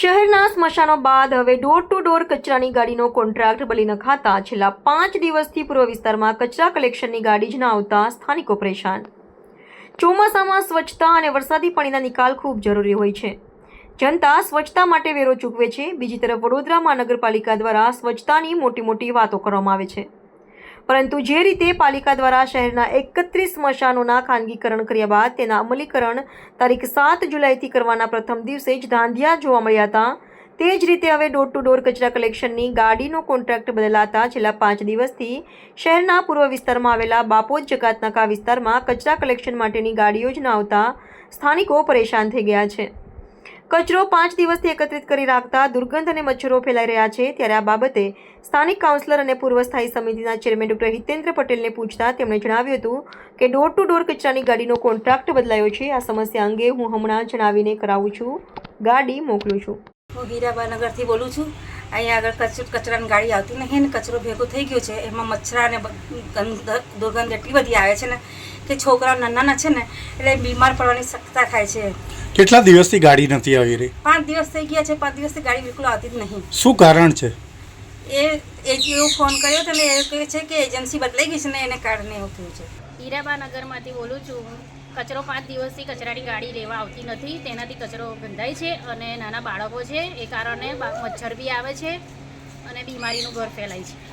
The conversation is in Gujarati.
શહેરના સ્મશાનો બાદ હવે ડોર ટુ ડોર કચરાની ગાડીનો કોન્ટ્રાક્ટ બલીને ખાતા છેલ્લા પાંચ દિવસથી પૂર્વ વિસ્તારમાં કચરા કલેક્શનની ગાડી જ ન આવતા સ્થાનિકો પરેશાન. ચોમાસામાં સ્વચ્છતા અને વરસાદી પાણીના નિકાલ ખૂબ જરૂરી હોય છે. જનતા સ્વચ્છતા માટે વેરો ચૂકવે છે. બીજી તરફ વડોદરા મહાનગરપાલિકા દ્વારા સ્વચ્છતાની મોટી મોટી વાતો કરવામાં આવે છે. પરંતુ જે રીતે પાલિકા દ્વારા શહેરના એકત્રીસ સ્મશાનોના ખાનગીકરણ કર્યા બાદ તેના અમલીકરણ તારીખ સાત જુલાઈથી કરવાના પ્રથમ દિવસે જ ધાંધિયા જોવા મળ્યા હતા. તે જ રીતે હવે ડોર ટુ ડોર કચરા કલેક્શનની ગાડીનો કોન્ટ્રાક્ટ બદલાતા છેલ્લા પાંચ દિવસથી શહેરના પૂર્વ વિસ્તારમાં આવેલા બાપોદ જકાતનાકા વિસ્તારમાં કચરા કલેક્શન માટેની ગાડીઓ જ ન આવતા સ્થાનિકો પરેશાન થઈ ગયા છે. કચરો પાંચ દિવસથી એકત્રિત કરી રાખતા દુર્ગંધ અને મચ્છરો ફેલાઈ રહ્યા છે ત્યારે આ બાબતે સ્થાનિક કાઉન્સિલર અને પૂર્વ સ્થાયી સમિતિના ચેરમેન ડોક્ટર હિતેન્દ્ર પટેલને પૂછતા તેમણે જણાવ્યું હતું કે ડોર ટુ ડોર કચરાની ગાડીનો કોન્ટ્રાક્ટ બદલાયો છે. આ સમસ્યા અંગે હું હમણાં જણાવીને કરાવું છું. ગાડી મોકલું છું. હું હીરાબાનગરથી બોલું છું. અહીંયા આગળ કચરો કચરાની ગાડી આવતી નહીં ને કચરો ભેગો થઈ ગયો છે. એમાં મચ્છરા અને ગંધ દુર્ગંધ એટલી બધી આવે છે ને કે છોકરાઓ નાના છે ને એટલે બીમાર પડવાની શક્યતા થાય છે. કેટલા દિવસથી ગાડી નથી આવી રહી? પાંચ દિવસ થઈ ગયા છે પાંચ દિવસથી ગાડી બિલકુલ આવતી જ નહીં. શું કારણ છે? એ એજીઓ એવું ફોન કર્યો તો એ કહે છે કે એજન્સી બદલાઈ ગઈ છે ને એને કારણે એવું થયું છે. હીરાબાનગરમાંથી બોલું છું કચરો પાંચ દિવસથી કચરાની ગાડી લેવા આવતી નથી તેનાથી કચરો ગંધાય છે અને નાના બાળકો છે એ કારણે મચ્છર બી આવે છે અને બીમારીનું ઘર ફેલાય છે.